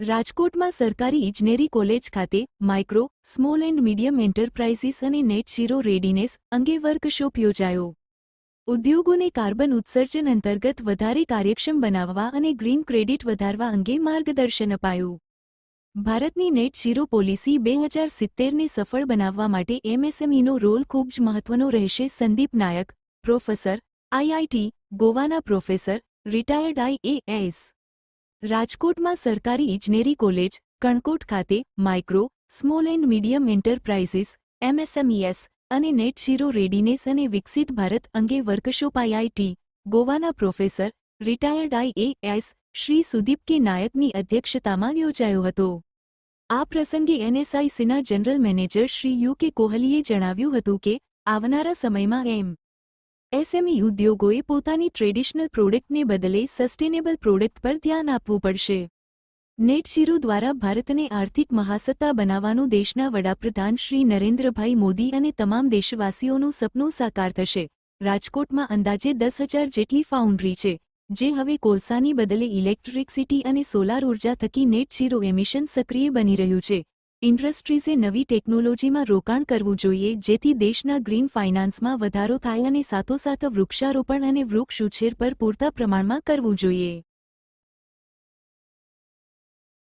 રાજકોટમાં સરકારી ઇજનેરી કોલેજ ખાતે micro, small and medium enterprises અને નેટ ઝીરો રેડીનેસ અંગે વર્કશોપ યોજાયો. ઉદ્યોગોને કાર્બન ઉત્સર્જન અંતર્ગત વધારે કાર્યક્ષમ બનાવવા અને ગ્રીન ક્રેડિટ વધારવા અંગે માર્ગદર્શન અપાયું. ભારતની નેટ ઝીરો પોલિસી બે હજાર સિત્તેરને સફળ બનાવવા માટે એમએસએમઈનો રોલ ખૂબ જ મહત્વનો રહેશે, સંદીપ નાયક, પ્રોફેસર, આઈઆઈટી, ગોવાના પ્રોફેસર, રિટાયર્ડ આઈએએસ રાજકોટમાં સરકારી ઇજનેરી કોલેજ, કણકોટ ખાતે micro, small and medium enterprises, MSMEs અને નેટ ઝીરો રેડીનેસ અને વિકસિત ભારત અંગે વર્કશોપ આઈઆઈટી ગોવાના professor, retired IAS Shri Sudeep K નાયકની અધ્યક્ષતામાં યોજાયો હતો. આ પ્રસંગે એનએસઆઈસીના general manager Shri U K કોહલીએ જણાવ્યું હતું કે આવનારા સમયમાં એમ એસએમઈ ઉદ્યોગોએ પોતાની ટ્રેડિશનલ પ્રોડક્ટને બદલે સસ્ટેનેબલ પ્રોડક્ટ પર ધ્યાન આપવું પડશે. નેટ ઝીરો દ્વારા ભારતને આર્થિક મહાસત્તા બનાવવાનું દેશના વડાપ્રધાન શ્રી નરેન્દ્રભાઈ મોદી અને તમામ દેશવાસીઓનું સપનું સાકાર થશે. રાજકોટમાં અંદાજે દસ હજાર જેટલી ફાઉન્ડ્રી છે, જે હવે કોલસાની બદલે ઇલેક્ટ્રિકસિટી અને સોલાર ઊર્જા થકી નેટ ઝીરો એમિશન સક્રિય બની રહ્યું છે. ઇન્ડસ્ટ્રીઝે નવી ટેકનોલોજીમાં રોકાણ કરવું જોઈએ, જેથી દેશના ગ્રીન ફાઇનાન્સમાં વધારો થાય અને સાથોસાથ વૃક્ષારોપણ અને વૃક્ષ ઉછેર પર પૂરતા પ્રમાણમાં કરવું જોઈએ.